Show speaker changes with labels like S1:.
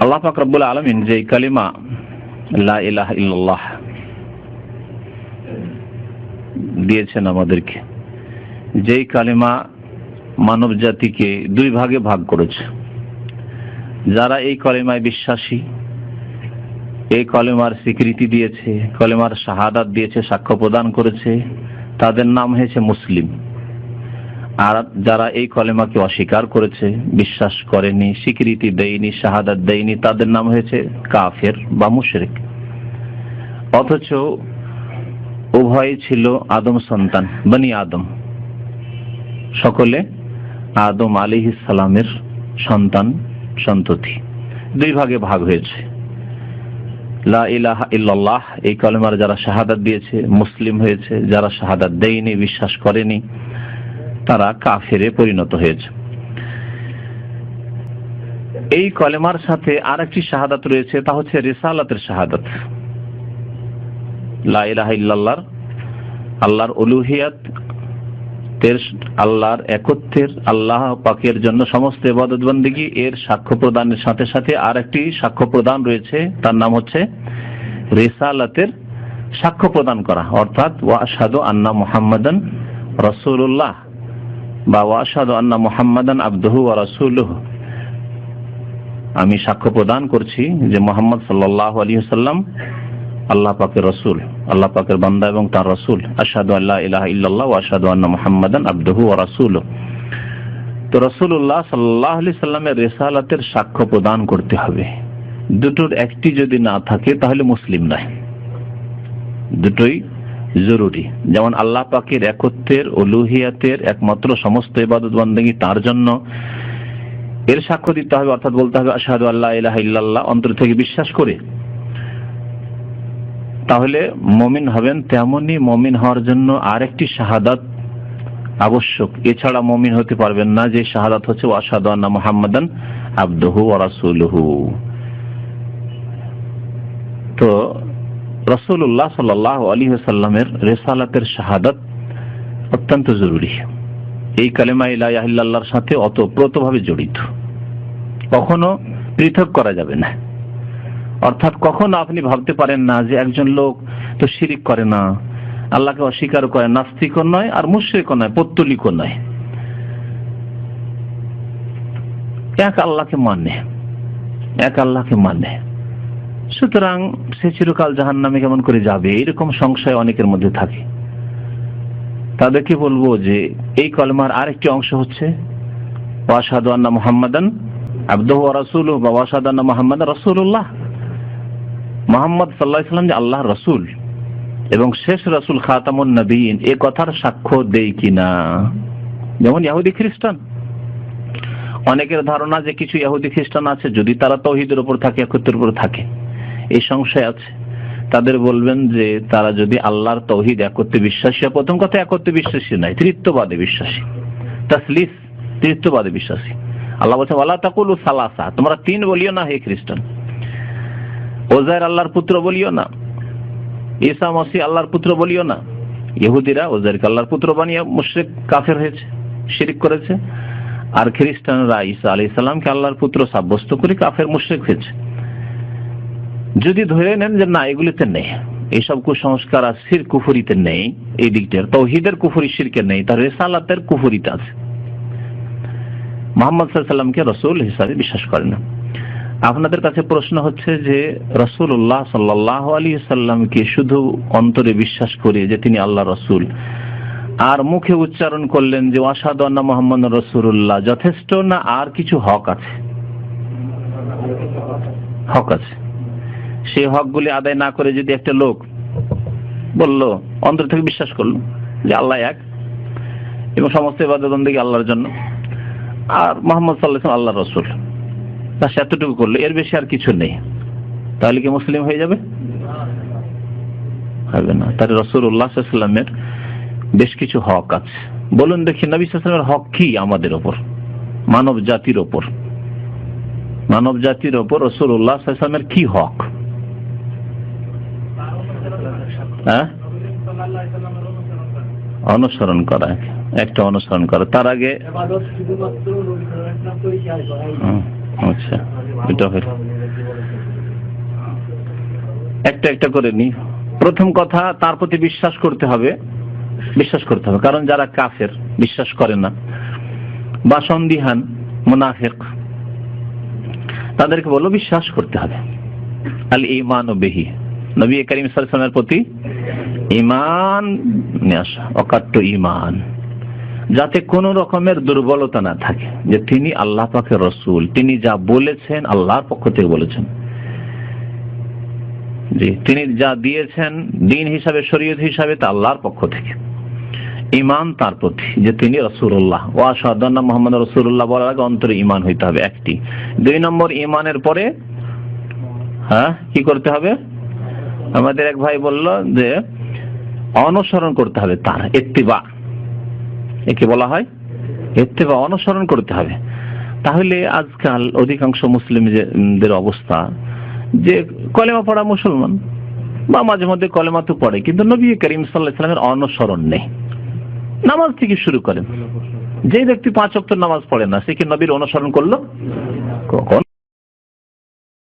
S1: আল্লাহ পাক রব্বুল আলমিন যে কালিমা, লা ইল্লাল্লাহ দিয়েছেন আমাদেরকে, যেই কালিমা মানব জাতিকে দুই ভাগে ভাগ করেছে। যারা এই কলেমায় বিশ্বাসী, এই কলেমার স্বীকৃতি দিয়েছে, কলেমার শাহাদাত দিয়েছে, সাক্ষ্য প্রদান করেছে, তাদের নাম হয়েছে মুসলিম। আর যারা এই কলেমাকে অস্বীকার করেছে, বিশ্বাস করেনি, স্বীকৃতি দেয়নি, শাহাদাত দেয়নি, তাদের নাম হয়েছে কাফের বা মুশরিক। অথচ উভয় ছিল আদম সন্তান, বনি আদম। সকলে আদম আলী সালামের সন্তান, সন্ততি। দুই ভাগে ভাগ হয়েছে। এই কলেমার যারা শাহাদাত দিয়েছে, মুসলিম হয়েছে, যারা শাহাদাত দেয়নি, বিশ্বাস করেনি তারা কাফেরে পরিণত হয়েছে। এই কলেমার সাথে আর একটি শাহাদাত রয়েছে, তা হচ্ছে রেসালাতের শাহাদাত। লা ইলাহা ইল্লাল্লাহর, আল্লাহর উলুহিয়াত, তের আল্লাহর একত্রের আল্লাহ পাকের জন্য সমস্ত ইবাদত বন্দিগি, এর সাক্ষ্য প্রদানের সাথে সাথে আর একটি সাক্ষ্য প্রদান রয়েছে, তার নাম হচ্ছে রেসালাতের সাক্ষ্য প্রদান করা। অর্থাৎ ওয়াসাদু আন্না মুহাম্মাদান রসুল্লাহ আমি সাক্ষ্য প্রদান করছি যে মোহাম্মদ সাল্লাহ আলী সাল্লাম আল্লাহ পাকের রসুল, আল্লাহ পাকের বান্দা এবং তার রসুল। আসাদু আল্লাহ ইলাহ ইল্লাল্লাহ আসাদু আন্না মুহাম্মাদান আব্দহু ও রাসুল তো রসুল্লাহ সাল্লাহ আলি সাল্লামের রেসালাতের সাক্ষ্য প্রদান করতে হবে। দুটোর একটি যদি না থাকে তাহলে মুসলিম নয়। দুটোই জরুরি। যেমন আল্লাহ পাকের একত্বের ও লুহিয়াতের একমাত্র সমস্ত ইবাদত বন্দী তার জন্য। এর সাক্ষ্য দিতে হবে, অর্থাৎ বলতে হবে আসাদু আল্লাহ ইলাহ ইল্লাল্লাহ, অন্তর থেকে বিশ্বাস করে। তাহলে মমিন হবেন তেমনই মমিন হওয়ার জন্য আরেকটি শাহাদাত আবশ্যক। এছাড়া মমিন হতে পারবেন না, যে শাহাদাত হচ্ছে ওয়াসাদু আন্না মুহাম্মাদান আব্দহু ওয়া রাসূলুহু। তো রাসূলুল্লাহ সাল্লাল্লাহু আলাইহি ওয়াসাল্লামের রিসালাতের শাহাদাত অত্যন্ত জরুরি। এই কালেমা ইলা ইল্লাল্লাহর সাথে অতপ্রতভাবে জড়িত। কখনো পৃথক করা যাবে না। অর্থাৎ কখনো আপনি ভাবতে পারেন না যে একজন লোক তো শিরিক করে না, আল্লাহকে অস্বীকার করে, নাস্তিকও নয় আর মুশ্রিকও নয়, পত্তলিকও নয়। এক আল্লাহকে মানে এক আল্লাহকে মানে। সুতরাং সে চিরকাল জাহান নামে কেমন করে যাবে? এরকম সংশয় অনেকের মধ্যে থাকে। তাদেরকে বলব যে, এই কলমার আরেকটি অংশ হচ্ছে ওয়াসাদু আন্না মুহাম্মাদান আব্দুহ রাসূল বা ওয়াসাদু আন্না মুহাম্মাদান রাসূলুল্লাহ। মোহাম্মদ সাল্লাহ ইসলাম যে আল্লাহ রসুল, এবং শেষ রসুল খাতামুন নবীন, এ কথার সাক্ষ্য দেই কিনা? যেমন ইহুদি খ্রিস্টান। অনেকের ধারণা যে কিছু ইহুদি খ্রিস্টান আছে, যদি তারা তৌহিদের উপর থাকে, একত্রের উপর থাকে। এই সংশয় আছে। তাদের বলবেন যে তারা যদি আল্লাহর তৌহিদ একত্রে বিশ্বাসী প্রথম কথা একত্রে বিশ্বাসী নয় তৃত্ববাদে বিশ্বাসী। তাসলিস তৃত্ববাদে বিশ্বাসী। আল্লাহ বলছে আল্লাহ তাকুল সালাসা তোমরা তিন বলিও না, হে খ্রিস্টান। ওজায়ের আল্লাহর পুত্র বলিও না। ঈসা মসি আল্লাহর পুত্র বলিও না। ইহুদিরা ওজাইরকে আল্লাহর পুত্র বানিয়ে মুশরিক, কাফের হয়েছে, শিরিক করেছে। আর খ্রিস্টানরা ঈসা আলী সাল্লামকে আল্লাহর পুত্র সাব্যস্ত করে কাফের, মুশরিক হয়েছে। যদি ধরে নেন যে না, এগুলিতে নেই। এইসব কুসংস্কার আর সির কুফুরিতে নেই, এই দিকটার। তৌহিদের কুফুরি, শিরকে নেই, তার রেসালাতের কুফুরিতে আছে। মোহাম্মদ সাল্লামকে রসুল হিসাবে বিশ্বাস করে না। আপনাদের কাছে প্রশ্ন হচ্ছে যে রসুল্লাহ সাল্লাহ আলী সাল্লামকে শুধু অন্তরে বিশ্বাস করে যে তিনি আল্লাহ রসুল, আর মুখে উচ্চারণ করলেন যে ওয়াসাদ মোহাম্মদ রসুল্লাহ যথেষ্ট না আর কিছু হক আছে? হক আছে। সেই হকগুলি আদায় না করে যদি একটা লোক বলল, অন্তর থেকে বিশ্বাস করল যে আল্লাহ এক এবং সমস্ত ইবাদতবন্দিকে আল্লাহর জন্য, আর মোহাম্মদ সাল্লাহ আল্লাহ রসুল। বাস এতটুকু করল, এর বেশি আর কিছু নেই। তাহলে কি মুসলিম হয়ে যাবে? হবে না। তার রসুল উল্লাহামের বেশ কিছু হক আছে। বলুন দেখি, নবী সালামের হক কি আমাদের ওপর? মানব জাতির ওপর মানব জাতির ওপর রসুল উল্লাহামের কি হক? হ্যাঁ? অনুসরণ করা, একটা অনুসরণ করা। তার আগে আচ্ছা একটা একটা করে নি। প্রথম কথা, তার প্রতি বিশ্বাস করতে হবে। বিশ্বাস করতে হবে। কারণ যারা কাফের, বিশ্বাস করে না বা সন্দিহান, মুনাফিক, তাদেরকে বলো বিশ্বাস করতে হবে। আল ইমান ও বেহি। নবী করিম সাল্লামের প্রতি ইমান অকাট্য ইমান যাতে কোনো রকমের দুর্বলতা না থাকে, যে তিনি আল্লাহ পাকের রসুল, তিনি যা বলেছেন আল্লাহর পক্ষ থেকে বলেছেন। জি, তিনি যা দিয়েছেন দিন হিসাবে, শরীয়ত হিসাবে তা আল্লাহর পক্ষ থেকে। ইমান তার প্রতি, যে তিনি রসুল্লাহ ও আসাদান্না মোহাম্মদ রসুল্লাহ বলার আগে অন্তরে ইমান হইতে হবে একটি। দুই নম্বর ইমানের পরে হ্যাঁ কি করতে হবে? আমাদের এক ভাই বলল যে, অনুসরণ করতে হবে তার এত্তিবা একে বলা হয় এত্তেবা অনুসরণ করতে হবে। তাহলে আজকাল অধিকাংশ মুসলিমদের অবস্থা যে কলেমা পড়া মুসলমান, বা মাঝে মধ্যে কলেমা তো পড়ে, কিন্তু নবী করিম সাল্লাহ ইসলামের অনুসরণ নেই। নামাজ থেকে শুরু করেন। যে ব্যক্তি পাঁচ অক্ট নামাজ পড়ে না, সে কি নবীর অনুসরণ করল? কখন?